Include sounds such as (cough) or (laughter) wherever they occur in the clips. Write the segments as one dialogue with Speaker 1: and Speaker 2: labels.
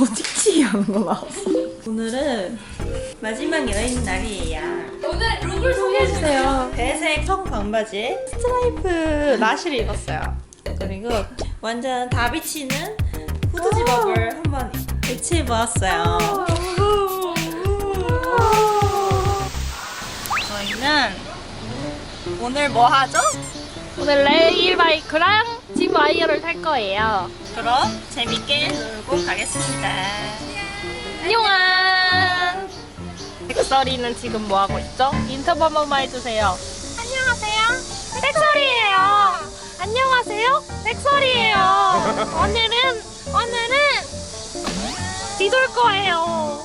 Speaker 1: 어디지 하는 거 나왔어. 오늘은 마지막 여행 날이에요.
Speaker 2: 오늘 룩을 소개해주세요.
Speaker 1: 배색 청 반바지에 스트라이프 나시를 입었어요. 그리고 완전 다비치는 후드 집업을 한번 배치해보았어요. 저희는 오늘 뭐 하죠?
Speaker 2: 오늘 레일 바이크랑 집 와이어를 탈 거예요.
Speaker 1: 그럼 재밌게 놀고 가겠습니다.
Speaker 2: 안녕하. 백설이는 지금 뭐 하고 있죠? 인터뷰 한 번만 해주세요. 안녕하세요. 백설이에요. 안녕하세요. 백설이에요. 오늘은 오늘은 뒤돌 거예요.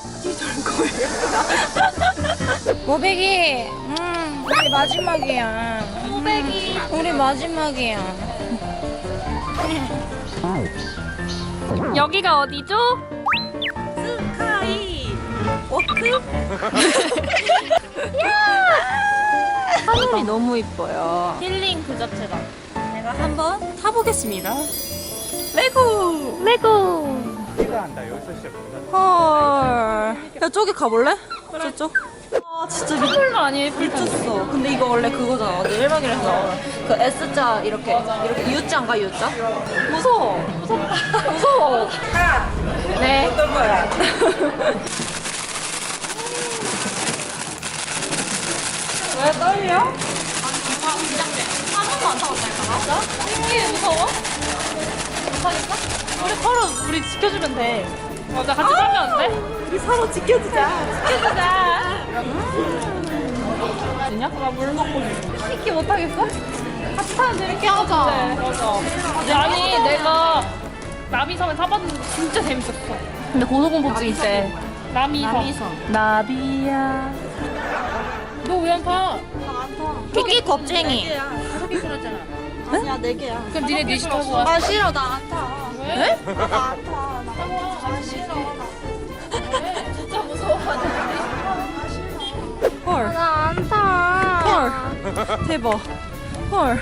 Speaker 3: 모백이, (laughs) 음, 우리 마지막이야.
Speaker 2: 모백이.
Speaker 3: 우리 마지막이야.
Speaker 2: 여기가 어디죠?
Speaker 1: 스카이 워크? (laughs)
Speaker 3: 하늘이 너무 이뻐요.
Speaker 2: 힐링 그 자체다.
Speaker 1: 제가 한번 타보겠습니다. 레고!
Speaker 2: 레고.
Speaker 4: 한다 여기서 시작합니다.
Speaker 1: 헐. 야, 저기 가볼래? 저쪽. 아, 진짜 미,
Speaker 2: 풀 아니에요? 풀
Speaker 1: 미쳤어. 근데 이거 원래 그거잖아. 어제 1박 2일에서 나오는 그 S자 이렇게, 이렇게 U자인가, U자? 무서워. 무섭다. 무서워.
Speaker 2: 네.
Speaker 1: 어떨 거야? (laughs) 왜 떨려?
Speaker 2: 한 번도 안 타봤다니까. 진짜? 신기해 무서워? 못하겠어? 우리 서로 우리 지켜주면 돼. 맞아 같이 타면 안 돼?
Speaker 1: 우리 서로 지켜주자.
Speaker 2: 지켜주자. 진짜? 나물 먹고 싶어.
Speaker 1: 이렇게 못하겠어?
Speaker 2: 같이 재밌게 하자. 네, 맞아. 아니 내가 나비섬에 타봤는데 진짜 재밌었어. 근데 고소공포증 있대. 나미섬. 나비야. 너 왜 안 타?
Speaker 1: 토끼 겁쟁이.
Speaker 2: 다섯 개 끊었잖아.
Speaker 1: 아니야, 네 개야.
Speaker 2: 그럼 니네 넷이 타고 와.
Speaker 3: 아, 싫어, 나 안 타.
Speaker 2: 왜?
Speaker 3: 나 안 타. 나 싫어.
Speaker 1: 헐.
Speaker 3: 나안 타.
Speaker 1: 헐. 대박. 헐.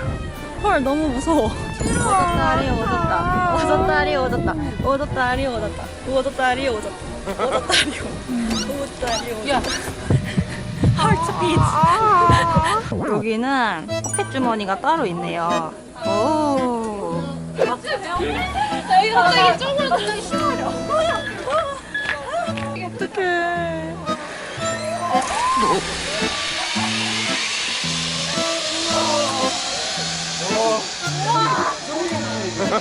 Speaker 1: 헐, 너무 무서워. 오졌다리 오졌다. 오졌다리 오졌다. 오졌다리 오졌다. 오졌다리 오졌다. 오졌다리 오졌다. 오졌다리
Speaker 2: 야.
Speaker 1: 하트비트. 여기는 포켓 주머니가 따로 있네요. 오.
Speaker 2: 여기 갑자기 쪽으로 갑자기 심하려.
Speaker 1: 어떡해.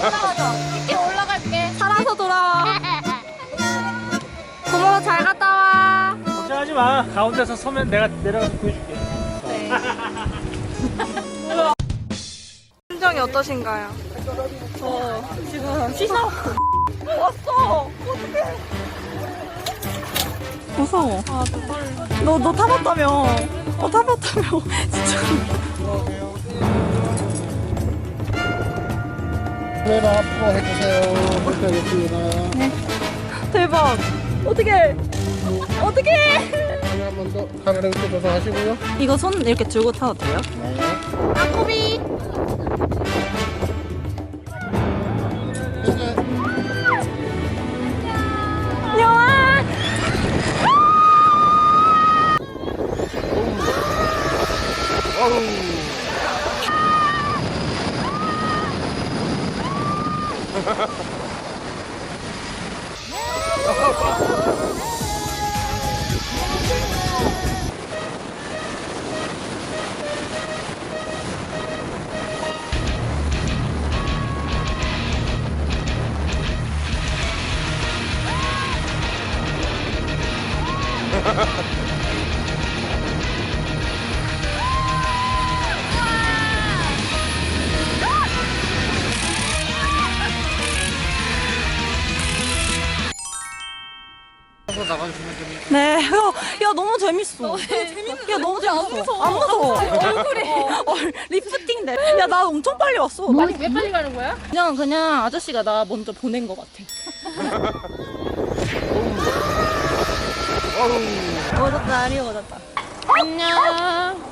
Speaker 2: 이렇게 올라갈게.
Speaker 3: 살아서 돌아와. (laughs) 고마워, 잘 갔다 와.
Speaker 4: 걱정하지 마. 가운데서 서면 내가 내려가서 보여줄게. (laughs)
Speaker 3: 심정이 어떠신가요?
Speaker 1: 저 지금 시사 (laughs) 왔어. 어떡해. 무서워. 아, 너, 너 타봤다며. 어, 타봤다며. 진짜.
Speaker 5: 카메라 앞으로 해주세요. 예쁘구나.
Speaker 1: 대박. 어떡해.
Speaker 5: 카메라 한번 더, 카메라 줘서 하시고요.
Speaker 1: 이거 손 이렇게 들고 타도 돼요?
Speaker 5: 네.
Speaker 2: 꼬비.
Speaker 5: 한번 나가주시면 됩니다.
Speaker 1: 네. (laughs) 야, 야 너무 재밌어. 야 너무 재밌어. 안 무서워. 얼굴이 어, 리프팅 돼. 야나 엄청 빨리 왔어.
Speaker 2: 나왜 빨리 가는 거야?
Speaker 1: 그냥 그냥 아저씨가 나 먼저 보낸 것 같아. 얻었다, 아리 얻었다.
Speaker 3: 안녕.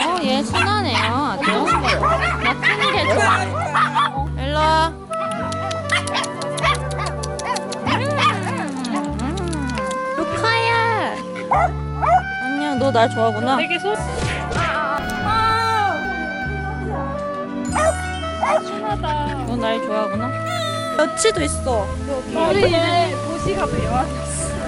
Speaker 3: 어, 얘 순하네요,
Speaker 1: 날 좋아하구나.
Speaker 2: 되게 소. 순하다.
Speaker 1: 너날 좋아하구나. 여치도 있어.
Speaker 2: 우리 이제 도시가 돼요.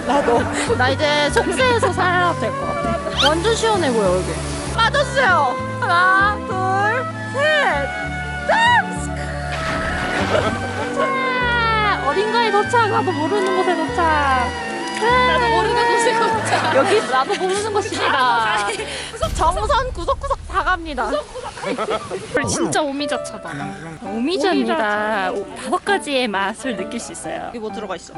Speaker 1: 나도. 나 이제 속세에서 살아야 될 것 같아. 완전 시원해 보여, 여기. 빠졌어요. 하나, 둘, 셋. 짠! 도착! 어딘가에 도착. 나도 모르는 곳에 도착. 나도 모르는 곳에 도착. 여기 나도 모르는 곳입니다. 정선 구석구석 다 갑니다.
Speaker 2: 진짜 오미자차다.
Speaker 1: 오미자입니다. 오, 다섯 가지의 맛을 느낄 수 있어요. 여기 뭐 들어가 있어?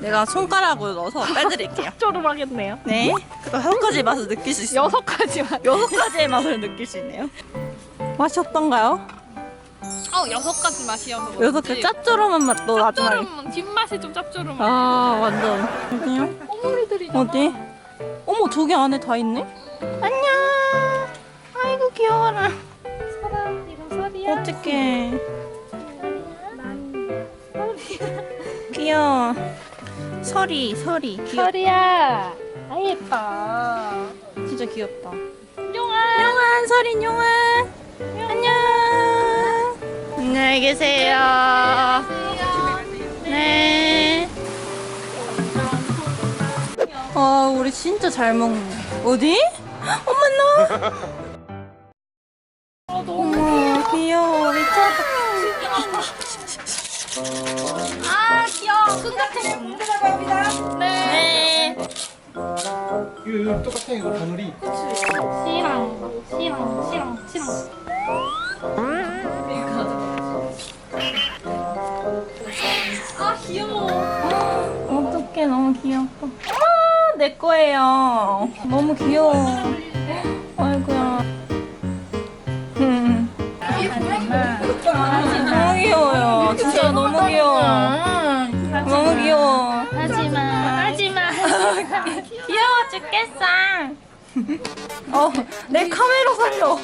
Speaker 1: 내가 손가락으로 넣어서 빼드릴게요. (laughs)
Speaker 2: 쪼름하겠네요.
Speaker 1: 네. 그 다섯 가지의 맛을 느낄 수 있어요.
Speaker 2: 여섯 가지만.
Speaker 1: 여섯 가지의 맛을 느낄 수 있네요. 맛이 어떤가요?
Speaker 2: 어 여섯 가지 맛이어서.
Speaker 1: 여섯 개 짭조름한 맛도 마지막에.
Speaker 2: 짭조름 뒷맛이 좀 짭조름.
Speaker 1: 아 완전. 어디요?
Speaker 2: 꼬물이들이.
Speaker 1: 어디? 어머 저기 안에 다 있네. 안녕. 아이고 귀여워라.
Speaker 2: 사람 이름 설이야.
Speaker 1: 어떡해. 귀여워. 설이 설이 귀엽.
Speaker 2: 설이야. 아 예뻐.
Speaker 1: 진짜 귀엽다.
Speaker 2: 용아.
Speaker 1: 용환 설인 용환. 안녕. 안녕히 계세요. 네. 아 우리 진짜 잘 먹네. 어디? 엄마 너.
Speaker 2: 어 너무
Speaker 1: 어머 귀여워 미쳤다.
Speaker 2: 아 귀여워. 끈 같은 거. 네.
Speaker 1: 네.
Speaker 5: 이거 똑같아 이거 바늘이.
Speaker 2: 씨랑 씨랑 씨랑 씨랑.
Speaker 1: 귀엽다. 아, 내 거예요. 너무 귀여워. 아이고야. 음. 너무 귀여워요. 진짜 너무 귀여워. 너무 귀여워.
Speaker 2: 하지마 하지마.
Speaker 1: 귀여워 죽겠어. 어, 내 카메라 살려.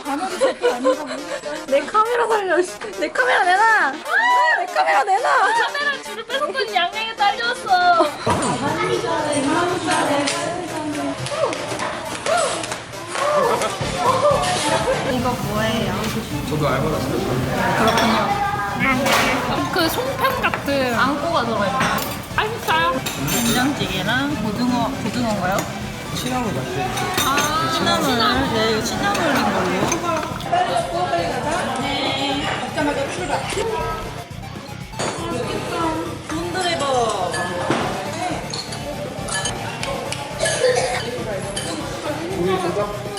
Speaker 1: 내 카메라 살려. 내 카메라 내
Speaker 2: 저도
Speaker 1: 알바났어요.
Speaker 5: 그렇군요.
Speaker 2: 그 송편 같은
Speaker 1: 안고가 들어요.
Speaker 2: 맛있어요.
Speaker 1: 된장찌개랑 고등어, 고등어인가요?
Speaker 5: 취나물 같아요.
Speaker 1: 아, 네, 취나물. 취나물. 네, 이거 취나물인 걸로. 빨리 먹고 빨리 가자. 네. 먹자마자 출발. 맛있겠다. 돈드레버. 고기 조각?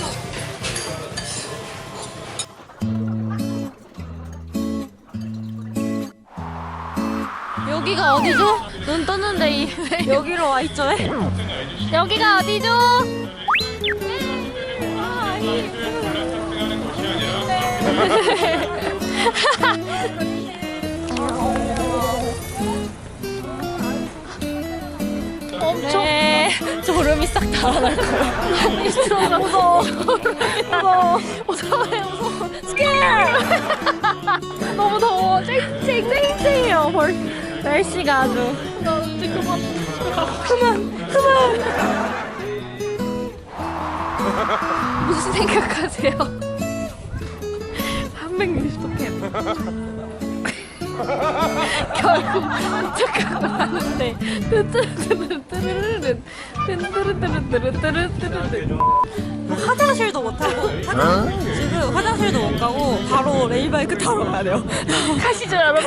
Speaker 1: 여기가 어디죠? 눈 떴는데 이, 여기로 와 있죠? 여기가 어디죠? 엄청 네, 졸음이 싹 달아날 거야. 무서워. 무서워. 무서워. 무서워요. 무서워. 스케어. (laughs) 너무 더워. 쨍쨍쨍쨍해요. 벌 날씨가 아주.
Speaker 2: 나 이제 그만.
Speaker 1: 그만 그만.
Speaker 2: 무슨 생각하세요? (laughs) 360도 캠. (laughs) 결국 도착하고 나는데 뜨뜨르르르르르 뜨르르르르르르르르
Speaker 1: 화장실도 못 하고 화장, 지금 화장실도 못 가고 바로 레일바이크 타러 가야 돼요.
Speaker 2: 가시죠 여러분.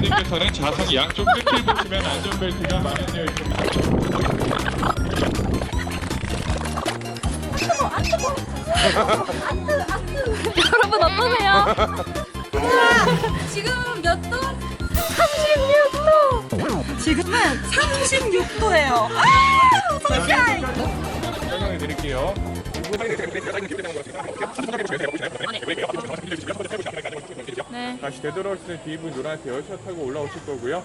Speaker 6: 님께서는 좌석 양쪽 끝을 보시면 안전벨트가 마련되어 있습니다.
Speaker 2: 여러분 어떠세요?
Speaker 1: 지금 몇 도? 36도. 지금은 36도예요. 아, 선샤인.
Speaker 6: 설명해 드릴게요.
Speaker 1: 네.
Speaker 6: 다시 되돌아오실 때 뒤분 노란색 열차 타고 올라오실 거고요.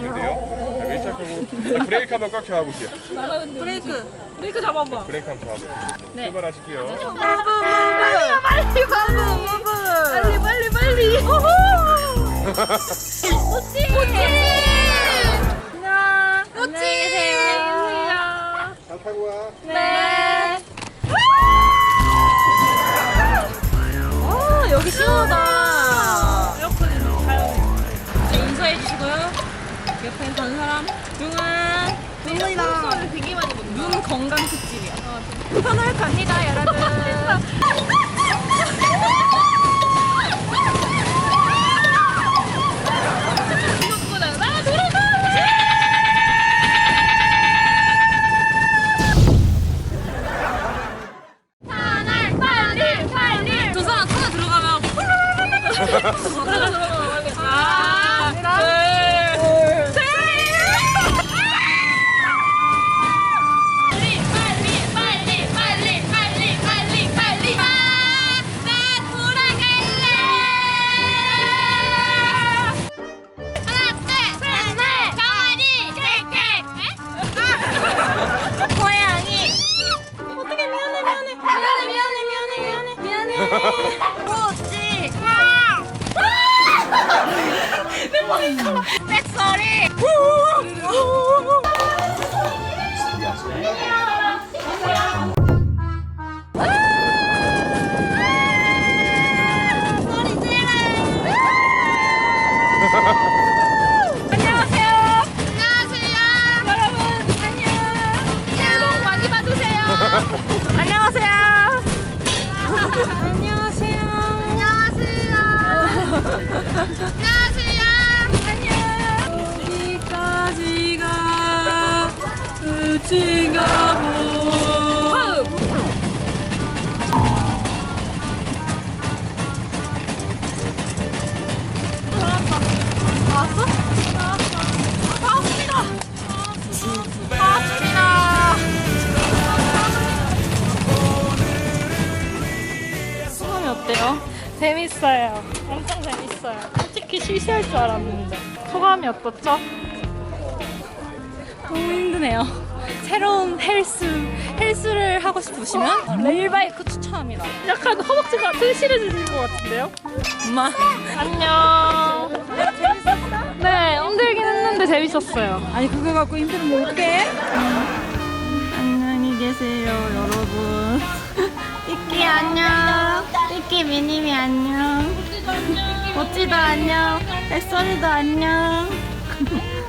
Speaker 6: 타고 브레이크 한번 꽉 잡아보세요.
Speaker 1: 브레이크.
Speaker 2: 브레이크 잡아봐.
Speaker 6: 브레이크 한번 잡아보세요. 출발하실게요.
Speaker 1: 빨리 빨리 바보, 바보.
Speaker 2: 빨리, 빨리, 빨리.
Speaker 1: 오호. 꼬치. 꼬치. 안녕. 꼬치.
Speaker 7: 안녕하세요.
Speaker 1: 네. 와, 여기 시원하다. 에어컨이 너무 잘 네, 인사해 주시고요. 옆에 있는 사람, 중앙. 되게 많이 눈 건강 특집이야. 편을 갑니다, 여러분. 들어가 (laughs)
Speaker 2: 재밌어요. 엄청 재밌어요. 솔직히 실시할 줄 알았는데. 소감이 어떻죠?
Speaker 1: 너무 힘드네요. 새로운 헬스, 헬스를 하고 싶으시면 레일바이크 추천합니다.
Speaker 2: 약간 허벅지 같은 실해지는 것 같은데요?
Speaker 1: 엄마.
Speaker 2: 안녕. 재밌었어? 네, 힘들긴 했는데 재밌었어요.
Speaker 1: 아니 그거 갖고 힘들면 어떡해? 안녕히 계세요 여러분. 이끼 안녕. 이끼 미니미 안녕. 멋지도 안녕. 백설이도 안녕. (laughs)